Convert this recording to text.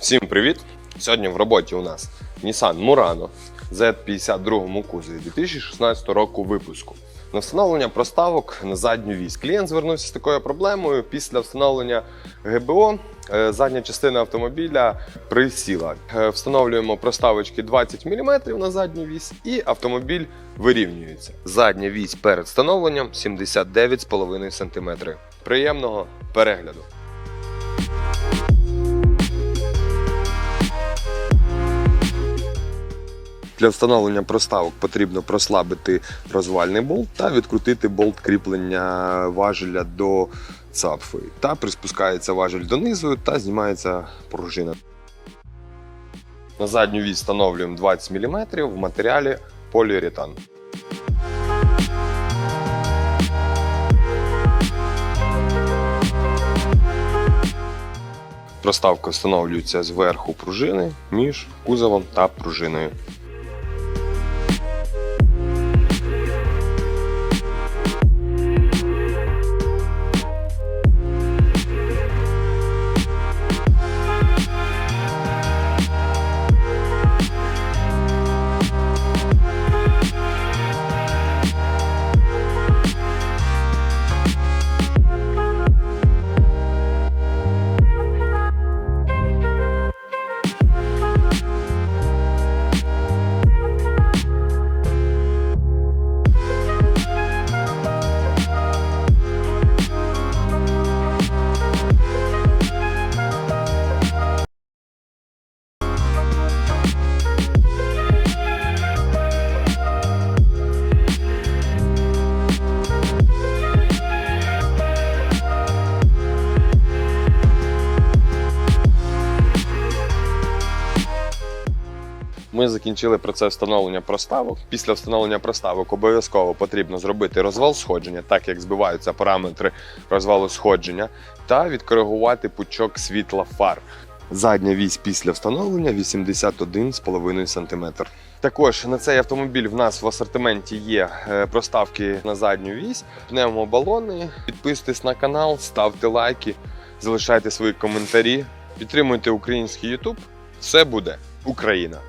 Всім привіт! Сьогодні в роботі у нас Nissan Murano Z52 кузові 2016 року випуску. На встановлення проставок на задню вісь. Клієнт звернувся з такою проблемою. Після встановлення ГБО е, задня частина автомобіля присіла. Е, Встановлюємо проставочки 20 мм на задню вісь і автомобіль вирівнюється. Задня вісь перед встановленням 79,5 см. Приємного перегляду! Для встановлення проставок потрібно прослабити розвальний болт та відкрутити болт кріплення важеля до цапфи. Та приспускається важель донизу та знімається пружина. На задню вісь встановлюємо 20 мм в матеріалі поліуретан. Проставка встановлюється зверху пружини між кузовом та пружиною. Ми закінчили процес встановлення проставок. Після встановлення проставок обов'язково потрібно зробити розвал сходження, так як збиваються параметри розвалу сходження, та відкоригувати пучок світла фар. Задня вісь після встановлення 81,5 см. Також на цей автомобіль в нас в асортименті є е, проставки на задню вісь, пневмобалони. Підписуйтесь на канал, ставте лайки, залишайте свої коментарі, підтримуйте український YouTube. Все буде Україна!